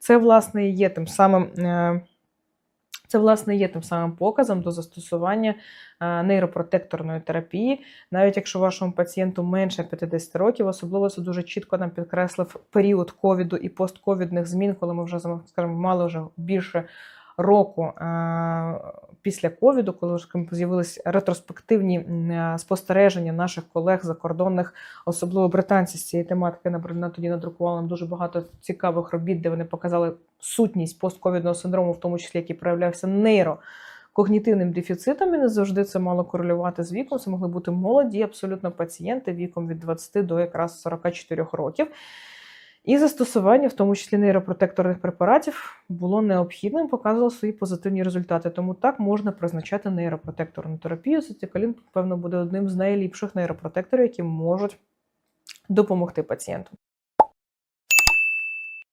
Це, власне, є тим самим. е, Це, власне, є тим самим показом до застосування е, нейропротекторної терапії, навіть якщо вашому пацієнту менше 50 років, особливо це дуже чітко нам підкреслив період ковіду і постковідних змін, коли ми вже скажімо, мали вже більше року е, після ковіду, коли вже з'явились ретроспективні е, спостереження наших колег закордонних, особливо британці з цієї тематики, наприклад, тоді надрукували нам дуже багато цікавих робіт, де вони показали сутність постковідного синдрому, в тому числі який проявлявся нейро. Когнітивним дефіцитом і не завжди це мало корелювати з віком. Це могли бути молоді, абсолютно пацієнти віком від 20 до якраз 44 років. І застосування, в тому числі нейропротекторних препаратів, було необхідним, показувало свої позитивні результати. Тому так можна призначати нейропротекторну терапію. Сетикалін, певно, буде одним з найліпших нейропротекторів, які можуть допомогти пацієнту.